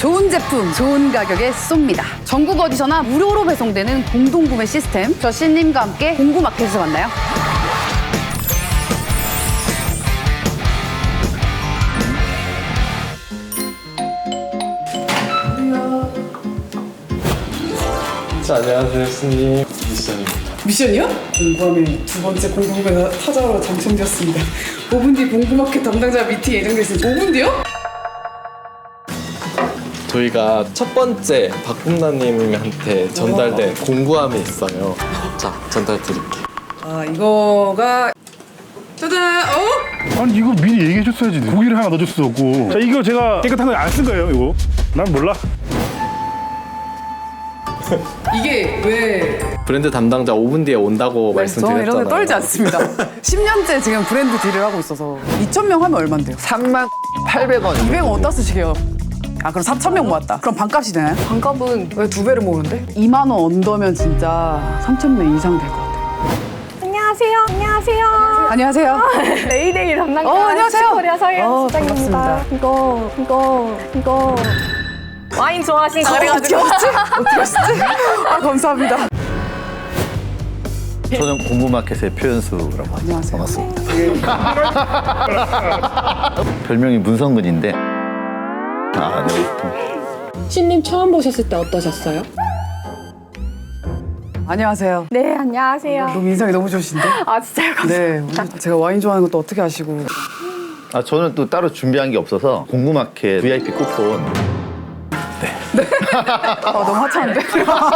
좋은 제품, 좋은 가격에 쏩니다. 전국 어디서나 무료로 배송되는 공동구매 시스템. 저 신님과 함께 공구마켓에서 만나요. 자, 안녕하세요, 스님. 미션입니다. 미션이요? 공부하면 두 번째 공부가 타자로 당첨되었습니다. 5분 뒤 공부마켓 담당자 미팅 예정돼 있습니다. 5분 뒤요? 저희가 첫 번째 박봄나님한테 전달된 공구함이 있어요. 자, 전달 드릴게요. 아 이거가 짜잔! 어? 아니 이거 미리 얘기해 줬어야지 고기를 하나 넣어줄 수도 없고 자 이거 제가 깨끗한 거 안 쓴 거예요 이거 난 몰라 이게 왜 브랜드 담당자 5분 뒤에 온다고 저 말씀드렸잖아요. 이런 데 떨지 않습니다. 10년째 지금 브랜드 딜을 하고 있어서 2,000명 하면 얼만데요? 3만 800원. 200원 어디다 쓰시게요? 아 그럼 4,000명 모았다. 그럼 반값이 되나요? 반값은 왜 두 배를 모으는데? 2만 원 언더면 진짜 3,000명 이상 될 것 같아요. 안녕하세요. 안녕하세요. 안녕하세요. 레이데이 담당자 어, 안녕하세요. 시코리아 서예은 어, 수장입니다. 반갑습니다. 이거 이거 이거 와인 좋아하신다 어떻게 그래가지고 하시지? 어떻게 하시지? 아 감사합니다. 저는 공부마켓의 표현수라고 합니다. 안녕하세요. 반갑습니다. 별명이 문성근인데. 아, 네. 신님 처음 보셨을 때 어떠셨어요? 안녕하세요. 네 안녕하세요. 너무 인상이 너무 좋으신데? 아 진짜요? 네. 오늘 제가 와인 좋아하는 것도 어떻게 아시고. 아, 저는 또 따로 준비한 게 없어서 공부마켓 VIP 쿠폰. 아 너무 하찮은데?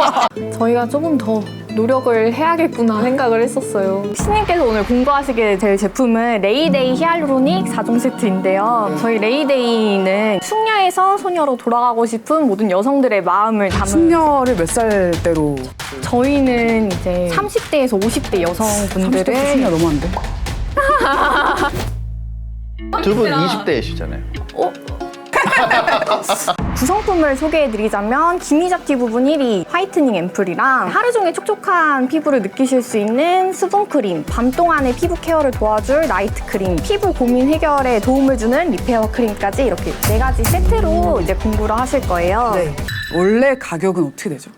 저희가 조금 더 노력을 해야겠구나 생각을 했었어요. 신님께서 오늘 공부하시게 될 제품은 레이데이 히알루로닉 4종 세트인데요. 저희 레이데이는 숙녀에서 소녀로 돌아가고 싶은 모든 여성들의 마음을 담은 숙녀를 몇 살 때로 저희는 이제 30대에서 50대 30대 여성분들의 숙녀 너무한데? 두분 20대이시잖아요. 구성품을 소개해드리자면 기미잡티 부분 1위 화이트닝 앰플이랑 하루 종일 촉촉한 피부를 느끼실 수 있는 수분크림 밤 동안의 피부 케어를 도와줄 나이트 크림 피부 고민 해결에 도움을 주는 리페어 크림까지 이렇게 네 가지 세트로 이제 공부를 하실 거예요 네. 원래 가격은 어떻게 되죠?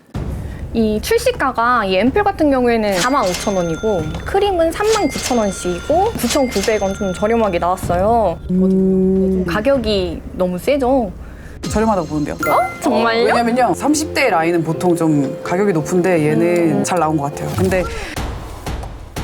이 출시가가 이 앰플 같은 경우에는 45,000원이고 크림은 39,000원씩이고 9,900원 좀 저렴하게 나왔어요 음... 가격이 너무 세죠? 저렴하다고 보는데요. 정말요? 왜냐면요, 30대 라인은 보통 좀 가격이 높은데 얘는 잘 나온 것 같아요. 근데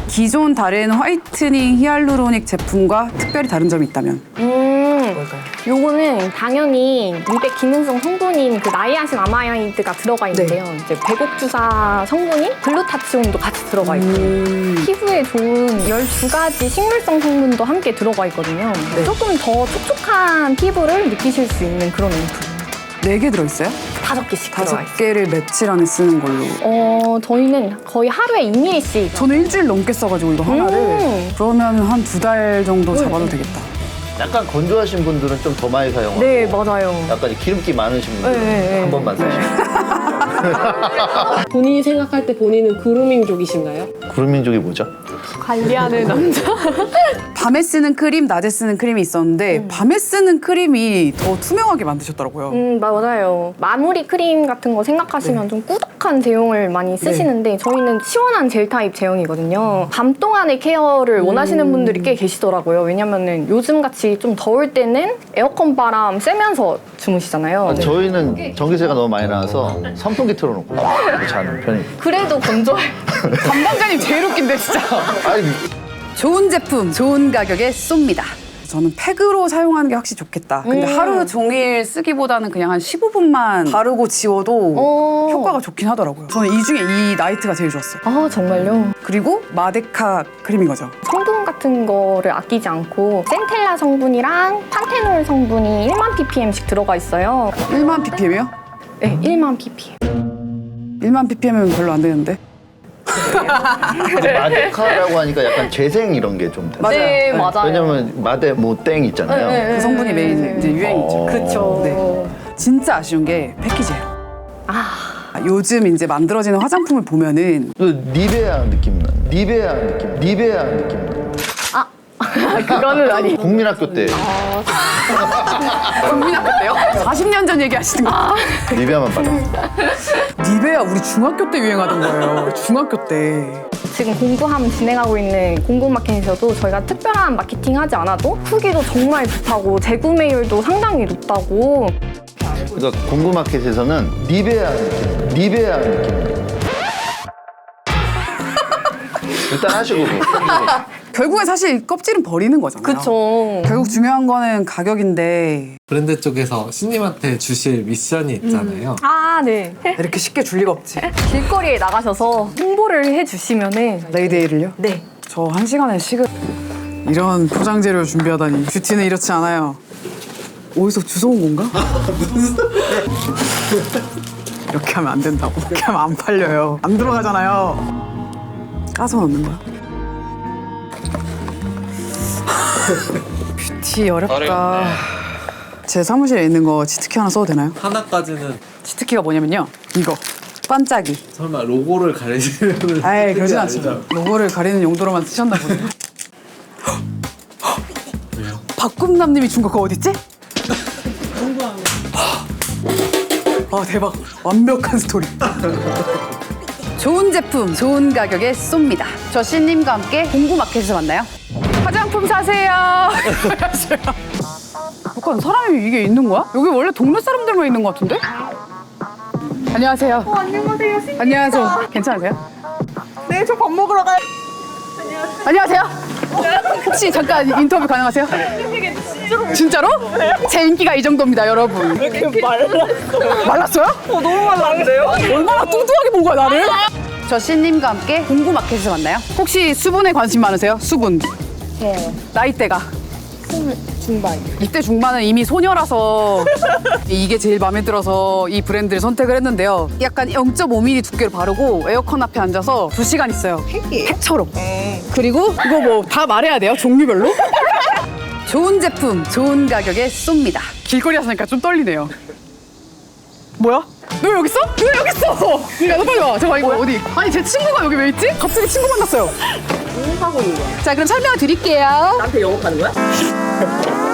기존 다른 화이트닝 히알루로닉 제품과 특별히 다른 점이 있다면 음, 뭘까요? 요거는 당연히 미백 기능성 성분인 그 나이아신 아마이드가 들어가 있는데요. 네. 이제 배곡 주사 성분인 글루타치온도 같이 들어가 있고 음... 피부에 좋은 12가지 식물성 성분도 함께 들어가 있거든요. 네. 조금 더 촉촉한 피부를 느끼실 수 있는 그런 앰플. 4개 들어있어요? 다섯 개씩 들어가 다섯 있어요. 개를 며칠 안에 쓰는 걸로. 어, 저희는 거의 하루에 2ml씩. 저는 일주일 넘게 써가지고 이거 하나를. 음. 그러면 한 두 달 정도 잡아도 되겠다. 약간 건조하신 분들은 좀 더 많이 사용하고. 네, 맞아요. 약간 기름기 많으신 분들은 네, 네, 한 네. 번만 사시고. 본인이 생각할 때 본인은 그루밍족이신가요? 구름민족이 뭐죠? 관리하는 남자. 밤에 쓰는 크림, 낮에 쓰는 크림이 있었는데 밤에 쓰는 크림이 더 투명하게 만드셨더라고요. 음, 맞아요. 마무리 크림 같은 거 생각하시면 좀 꾸덕한 제형을 많이 쓰시는데 저희는 시원한 젤 타입 제형이거든요. 밤 동안의 케어를 원하시는 분들이 꽤 계시더라고요. 왜냐면은 요즘 같이 좀 더울 때는 에어컨 바람 쐬면서 주무시잖아요. 아, 저희는 전기세가 너무 많이 나와서 선풍기 틀어놓고 자는 편입니다. 그래도 건조해. 담당자님 제일 웃긴데 진짜. 아니, 좋은 제품, 좋은 가격에 쏩니다. 저는 팩으로 사용하는 게 확실히 좋겠다. 근데 음. 하루 종일 쓰기보다는 그냥 한 15분만 바르고 지워도 어. 효과가 좋긴 하더라고요. 저는 이 중에 이 나이트가 제일 좋았어요. 아, 정말요? 그리고 마데카 크림인 거죠. 성분 같은 거를 아끼지 않고 센텔라 성분이랑 판테놀 성분이 1만 ppm씩 들어가 있어요. 1만 ppm이요? 네, 1만 ppm. 1만 ppm은 별로 안 되는데. 마데카라고 하니까 약간 재생 이런 게 좀. 맞아요. 네, 네. 맞아요. 왜냐면 마데 뭐 땡 있잖아요. 네, 네, 그 성분이 네, 메인 네. 이제 유행이죠. 어. 그쵸. 네. 진짜 아쉬운 게 패키지예요. 아, 요즘 이제 만들어지는 화장품을 보면은 그 니베아 느낌 나. 니베아 느낌. 니베아 느낌 나. 그거는 아니. 국민학교 때 아, 국민학교 때요? 40년 전 얘기하시는 거. 리비아만 받았어. 니베아 우리 중학교 때 유행하던 거예요. 중학교 때. 지금 공구함 진행하고 있는 공구마켓에서도 저희가 특별한 마케팅 하지 않아도 후기도 정말 좋다고 재구매율도 상당히 높다고 그러니까 공구마켓에서는 리베아 느낌, 리베아 느낌. 일단 하시고. 결국엔 사실 껍질은 버리는 거잖아요. 그쵸 결국 중요한 거는 가격인데 브랜드 쪽에서 신님한테 주실 미션이 있잖아요. 아 네 이렇게 쉽게 줄 리가 없지. 길거리에 나가셔서 홍보를 해주시면은 레이데이를요? 네 저 한 시간에 식을 이런 포장 재료 준비하다니 뷰티는 이렇지 않아요. 어디서 주워온 건가? 이렇게 하면 안 된다고. 이렇게 하면 안 팔려요. 안 들어가잖아요. 까서 넣는 거야. 뷰티 어렵다. 제 사무실에 있는 거 지트키 하나 써도 되나요? 하나까지는 지트키가 뭐냐면요. 이거. 반짝이. 설마 로고를 가리시는 아이 그러진 않죠. 로고를 가리는 용도로만 쓰셨나 보네요. 왜요? 박꿈남님이 준 거 그거 어딨지? 아 대박 완벽한 스토리. 좋은 제품 좋은 가격에 쏩니다. 저 신님과 함께 공구마켓에서 만나요. 화장품 사세요. 잠깐 사람이 이게 있는 거야? 여기 원래 동네 사람들만 있는 것 같은데? 안녕하세요. 어, 안녕하세요 안녕하세요. 괜찮으세요? 네 저 밥 먹으러 가요 안녕하세요. 혹시 잠깐 인터뷰 가능하세요? 진짜로? 제 인기가 이 정도입니다, 여러분. 왜 이렇게 말랐어? 말랐어요? 어, 너무 말랐는데요? 얼마나 뚱뚱하게 본 거야, 나를? 저 신님과 함께 공구마켓에서 만나요. 혹시 수분에 관심 많으세요? 수분. 네 나이대가. 중반 20대 중반은 이미 소녀라서 이게 제일 마음에 들어서 이 브랜드를 선택을 했는데요. 약간 0.5mm 두께로 바르고 에어컨 앞에 앉아서 2시간 있어요. 팩처럼. 그리고 이거 뭐 다 말해야 돼요? 종류별로? 좋은 제품, 좋은 가격에 쏩니다. 길거리 왔으니까 좀 떨리네요. 뭐야? 너 여기 있어? 너 여기 있어! 야, 너 빨리 와. 잠깐, 이거 어디? 아니, 제 친구가 여기 왜 있지? 갑자기 친구 만났어요. 하고 있는 거야? 자, 그럼 설명을 드릴게요. 나한테 영업하는 거야?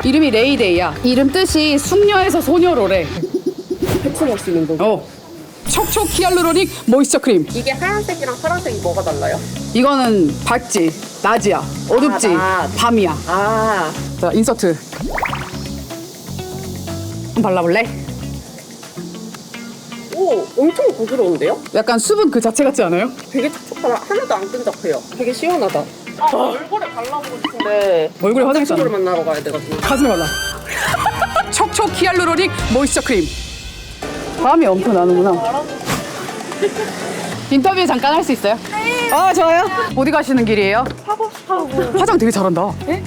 이름이 레이데이야. 이름 뜻이 숙녀에서 소녀로래. 해충 없이는 거. 어. 촉촉 히알루로닉 모이스처 크림. 이게 하얀색이랑 파란색이 뭐가 달라요? 이거는 밝지, 낮이야, 어둡지, 아, 낮. 밤이야. 아, 자, 인서트. 한번 발라볼래? 오, 엄청 부드러운데요? 약간 수분 그 자체 같지 않아요? 되게 촉촉하다. 하나도 안 끈적해요. 되게 시원하다. 아, 얼굴에 발라보고 싶은데 얼굴에 화장했잖아. 친구를 만나러 가야 돼가지고. 가슴에 발라. 촉촉 히알루로닉 모이스처 크림. 밤이 엄청 나는구나. 인터뷰 잠깐 할 수 있어요? 네. 아 좋아요. 어디 가시는 길이에요? 사고. 화장 되게 잘한다. 네?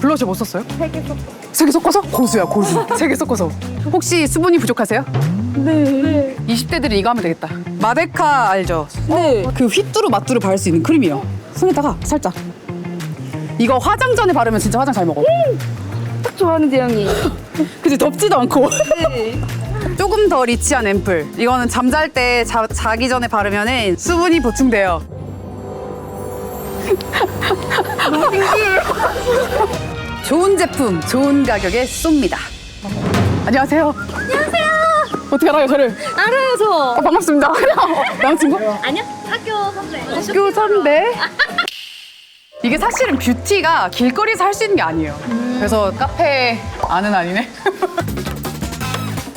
블러셔 뭐 썼어요? 세 개 섞어. 세개 섞어서? 고수야 고수. 세 개 섞어서. 혹시 수분이 부족하세요? 네. 20대들은 이거 하면 되겠다. 마데카 알죠? 네. 그 휘뚜루 마뚜루 바를 수 있는 크림이요. 손에다가 살짝. 이거 화장 전에 바르면 진짜 화장 잘 먹어. 좋아하는데 형이 그치 덥지도 않고 조금 더 리치한 앰플. 이거는 잠잘 때 자, 자기 전에 바르면은 수분이 보충돼요. 좋은 제품 좋은 가격에 쏩니다. 안녕하세요. 안녕하세요. 어떻게 알아요 저를? 알아요 저. 어, 반갑습니다. 남자친구? 아니요 학교 선배. 학교 선배? 이게 사실은 뷰티가 길거리에서 할 수 있는 게 아니에요. 그래서 카페 아는 아니네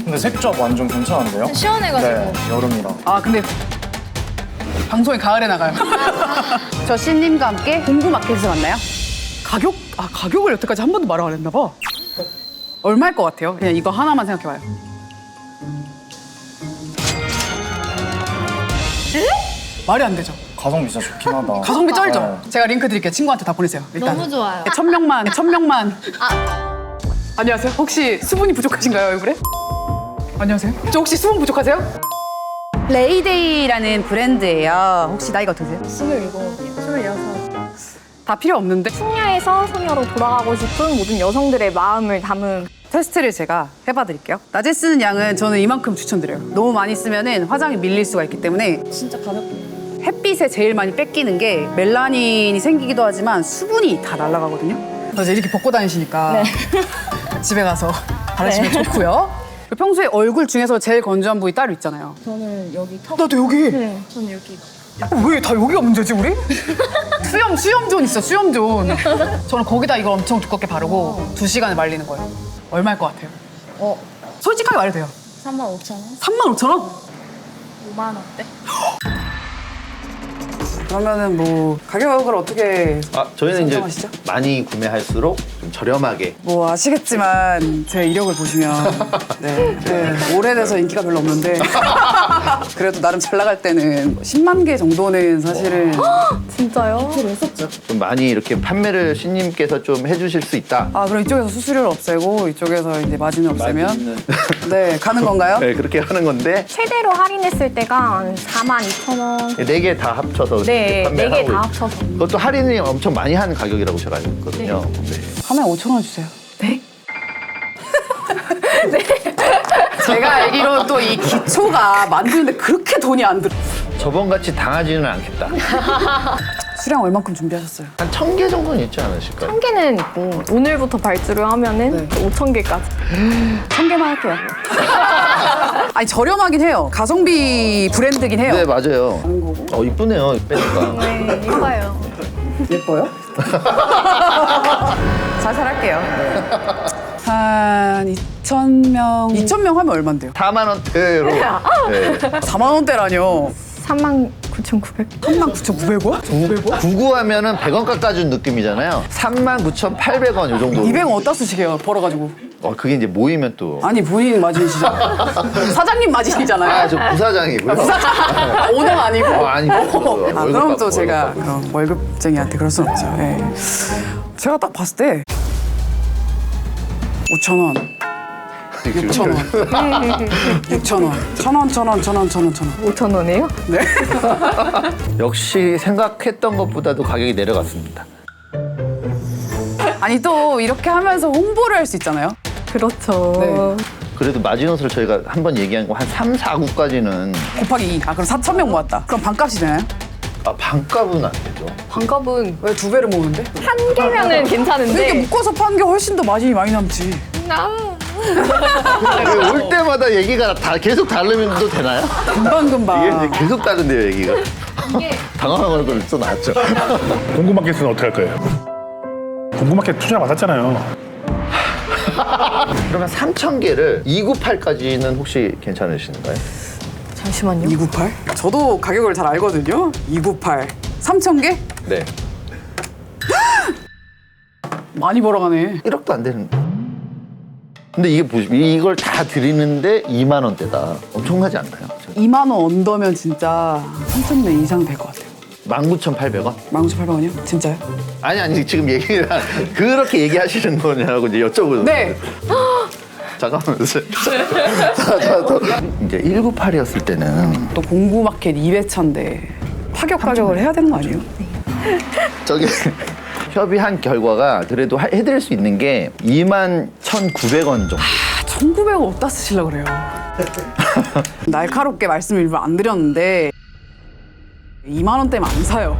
근데 색조합 완전 괜찮은데요? 시원해가지고 네, 여름이라. 아 근데 방송이 가을에 나가요. 저 신님과 함께 공구마켓에서 만나요. 가격? 아 가격을 여태까지 한 번도 말을 안 했나 봐. 얼마일 것 같아요? 그냥 이거 하나만 생각해봐요. 말이 안 되죠. 가성비 진짜 좋긴 하다. 가성비 쩔죠. 네. 제가 링크 드릴게요. 친구한테 다 보내세요. 일단. 너무 좋아요. 천 명만, 천 명만. 안녕하세요. 혹시 수분이 부족하신가요 얼굴에? 안녕하세요. 저 혹시 수분 부족하세요? 레이데이라는 브랜드예요. 혹시 나이가 어떠세요? 27다 필요 없는데 숙녀에서 소녀로 돌아가고 싶은 모든 여성들의 마음을 담은 테스트를 제가 해봐 드릴게요. 낮에 쓰는 양은 저는 이만큼 추천드려요. 너무 많이 쓰면은 화장이 밀릴 수가 있기 때문에 진짜 가볍고. 햇빛에 제일 많이 뺏기는 게 멜라닌이 생기기도 하지만 수분이 다 날아가거든요. 그래서 이렇게 벗고 다니시니까 집에 가서 바르시면 좋고요. 그리고 평소에 얼굴 중에서 제일 건조한 부위 따로 있잖아요. 저는 여기 턱. 나도 여기. 네, 저는 여기. 왜 다 여기가 문제지 우리? 수염 수염존 있어 수염존. 저는 거기다 이걸 엄청 두껍게 바르고 두 시간을 말리는 거예요. 얼마일 것 같아요? 어, 솔직하게 말해도 돼요. 3만 5천 원? 3만 5천 원? 5만 원대? 그러면은 뭐 가격을 어떻게 아, 저희는 이제 선정하시죠? 많이 구매할수록 좀 저렴하게 뭐 아시겠지만 제 이력을 보시면 네, 네, 오래돼서 인기가 별로 없는데 그래도 나름 잘 나갈 때는 10만 개 정도는 사실은 진짜요? 좀 많이 이렇게 판매를 신님께서 좀 해주실 수 있다. 아 그럼 이쪽에서 수수료를 없애고 이쪽에서 이제 마진을 없애면 네 가는 건가요? 네, 그렇게 하는 건데 최대로 할인했을 때가 한 4만 2천 원. 네 개 다 합쳐서 네, 이렇게 네 판매를 개 하고 다 있- 합쳐서. 그것도 할인이 엄청 많이 하는 가격이라고 제가 알고 있거든요. 네. 하나에 5천 원 주세요. 네? 제가 알기로 또 이 기초가 만드는데 그렇게 돈이 안 들어. 저번같이 당하지는 않겠다. 수량 얼만큼 준비하셨어요? 한 천 개 정도는 있지 않으실까요? 한 개는 있고 오늘부터 발주를 하면은 네. 5천 개까지. 천 개만 할게요. 아니 저렴하긴 해요. 가성비 브랜드긴 해요. 네, 맞아요. 어, 이쁘네요, 빼니까. 네, 이거요. 예뻐요? 살살할게요. 한 2천 명. 2천 명 하면 얼만데요? 4만 원대로. 네. 4만 원대라뇨. 3만 9,900. 3만 9,900원? 500원? 구구하면은 100원 깎아준 느낌이잖아요. 39,800원 요 정도. 200원 어디다 쓰시게요? 벌어가지고. 어, 그게 이제 모이면 또. 아니 본인 마진이시잖아요. 사장님 마진이잖아요. 아, 저 부사장이고요. 부사장. 오너가 아니고. 어, 아니고. 아, 월급 그럼 받고, 또 제가 월급 받고. 그럼 월급쟁이한테 그럴 순 없죠. 예. 제가 딱 봤을 때 5천 원, 6천 원, 6천 원, 천 원, 천 원, 천 원, 천 원, 천 원. 5천 원이에요? 네. 역시 생각했던 것보다도 가격이 내려갔습니다. 아니 또 이렇게 하면서 홍보를 할 수 있잖아요. 그렇죠. 네. 그래도 마지노선을 저희가 한 번 얘기한 거 한 3, 4구까지는 곱하기 2. 아 그럼 4천 명 모았다. 그럼 반값이 되나요? 아, 반값은 안 되죠. 반값은 왜 두 배를 모으는데? 한 개면은 괜찮은데. 묶어서 파는 게 훨씬 더 마진이 많이 남지. 왜올 때마다 얘기가 다 계속 다르면도 되나요? 금방 금방. 이게 이제 계속 다른데요, 얘기가. 당황한 얼굴 써놨죠. 공구마켓은 어떻게 할 거예요? 공구마켓 투자 받았잖아요. 그러면 3,000개를 298까지는 혹시 괜찮으신가요? 잠시만요. 298? 저도 가격을 잘 알거든요. 298. 3천 개? 네. 많이 벌어가네. 1억도 안 되는. 근데 이게 보시면 이걸 다 드리는데 2만 원대다. 엄청나지 않나요? 2만 원 언더면 진짜 3천 명 이상 될 것 같아요. 19,800원? 19,800원이요? 진짜요? 아니 아니 지금 얘기를 그렇게 얘기하시는 거냐고 이제 여쭤보는 네. 잠깐만 자, 자, 또 이제 198이었을 때는 또 공구 마켓 2회차인데 파격 가격을 해야 되는 거 아니에요? 저기 협의한 결과가 그래도 하- 해드릴 수 있는 게 2만 1,900원 정도. 아, 1,900원 어디다 쓰시려고 그래요? 날카롭게 말씀을 일부러 안 드렸는데 2만 원대면 안 사요.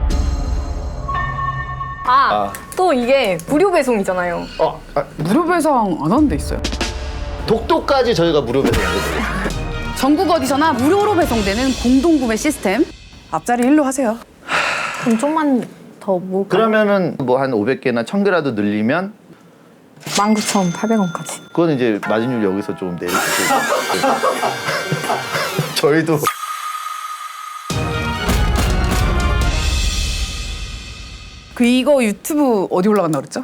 아, 또 이게 무료 배송이잖아요. 어, 아, 무료 배송 안 하는 데 있어요. 독도까지 저희가 무료 배송해드려요. 전국 어디서나 무료로 배송되는 공동 구매 시스템. 앞자리 1로 하세요. 그럼 좀만 더 모을까요? 그러면은 뭐 한 500개나 1000개라도 늘리면 19,800원까지. 그건 이제 마진율 여기서 좀 내리고 저희도 그 이거 유튜브 어디 올라간다 그랬죠?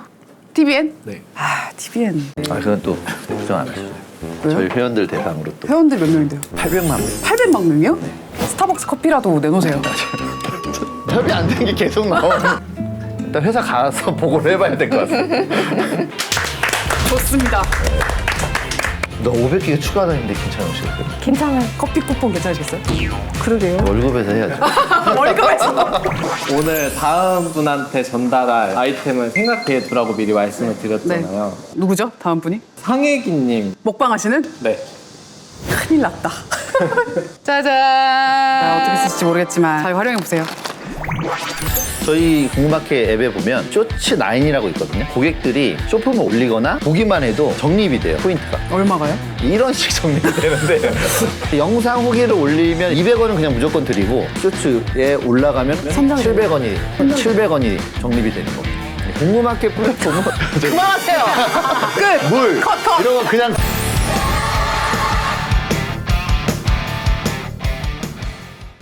TVN? 네. 아 TVN. 아 그건 또 걱정 안 하시죠. 왜요? 저희 회원들 대상으로 또 회원들 몇 명인데요? 800만 원. 800만 명이요? 스타벅스 커피라도 내놓으세요. 협의 안 된 게 계속 나와. 일단 회사 가서 보고를 해봐야 될 것 같습니다. 좋습니다. 너 500개 추가하는데 괜찮으실까요? 괜찮아요. 커피 쿠폰 괜찮으시겠어요? 그러게요. 월급에서 해야죠. 월급에서. 오늘 다음 분한테 전달할 아이템을 생각해 두라고 미리 말씀을 드렸잖아요. 누구죠? 다음 분이? 상혜기님. 먹방 하시는? 네. 큰일 났다. 짜잔. 어떻게 쓰실지 모르겠지만 잘 활용해 보세요. 저희 공마켓 앱에 보면 쇼츠 9이라고 있거든요. 고객들이 쇼폼을 올리거나 보기만 해도 적립이 돼요. 포인트가. 얼마가요? 이런 식 정립이 되는데 영상 후기를 올리면 200원은 그냥 무조건 드리고 쇼츠에 올라가면 700원이 700원이 적립이 되는 겁니다. 공무마켓 플랫폼은 그만하세요. 끝. 물. 이런 거 그냥